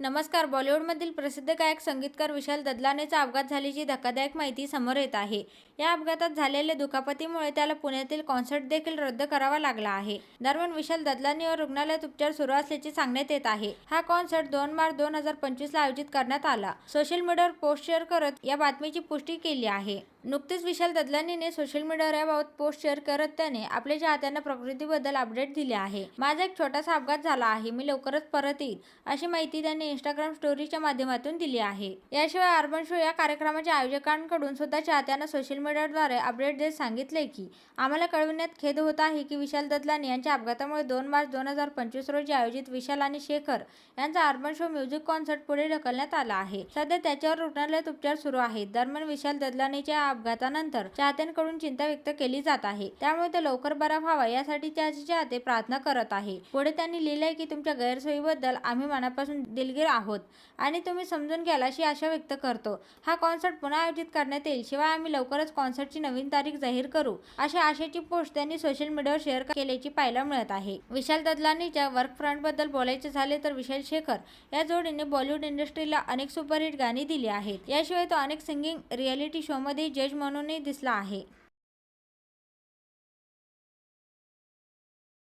नमस्कार बॉलिवूडमधील प्रसिद्ध गायक संगीतकार विशाल ददलानेचा अपघात झाल्याची धक्कादायक माहिती समोर येत आहे. या अपघातात झालेल्या दुखापतीमुळे त्याला पुण्यातील कॉन्सर्ट देखील रद्द करावा लागला आहे. दरम्यान विशाल ददलानीवर रुग्णालयात उपचार सुरू असल्याचे सांगण्यात येत आहे. हा कॉन्सर्ट दोन मार्च दोन हजार पंचवीस ला आयोजित करण्यात आला. सोशल मीडियावर पोस्ट शेअर करत या बातमीची पुष्टी केली आहे. नुकतेच विशाल ददलानीने सोशल मीडियावर याबाबत पोस्ट शेअर करत त्याने आपल्या चाहत्यांना प्रकृतीबद्दल अपडेट दिले आहे. माझा एक छोटासा अपघात झाला आहे. मी लवकरच परत येईल अशी माहिती त्याने इंस्टाग्राम स्टोरीच्या माध्यमातून दिली आहे. याशिवाय अर्बन शो या कार्यक्रमाच्या आयोजकांकडून सुद्धा चाहत्यांना सोशल मीडियाद्वारे अपडेट देत सांगितले की आम्हाला कळविण्यात खेद होत आहे की विशाल ददलानी यांच्या अपघातामुळे दोन मार्च दोन हजार पंचवीस रोजी आयोजित विशाल आणि शेखर यांचा अर्बन शो म्युझिक कॉन्सर्ट पुढे ढकलण्यात आला आहे. सध्या त्याच्यावर रुग्णालयात उपचार सुरू आहेत. दरम्यान विशाल ददलानीच्या अपघातानंतर चाहत्यांकडून चिंता व्यक्त केली जात आहे. त्यामुळे तो लवकर बरा व्हावा यासाठी त्याचे चाहते प्रार्थना करत आहे. पुढे त्यांनी लिहिलंय की तुमच्या गैरसोयीबद्दल आम्ही मनापासून दिलगीर आहोत. आणि तुम्ही समजून घ्याल अशी आशा व्यक्त करतो. हा कॉन्सर्ट पुन्हा आयोजित करण्यात येईल. शिवाय आम्ही लवकरच कॉन्सर्टची नवीन तारीख जाहीर करू. अशा आशेची पोस्ट त्यांनी सोशल मीडियावर शेअर केल्याची पाहायला मिळत आहे. विशाल ददलानीच्या वर्क फ्रंटबद्दल बोलायचे झाले तर विशाल शेखर या जोडीने बॉलिवूड इंडस्ट्रीला अनेक सुपरहिट गाणी दिली आहेत. याशिवाय तो अनेक सिंगिंग रियालिटी शोमध्ये जज म्हणूनही दिसला आहे.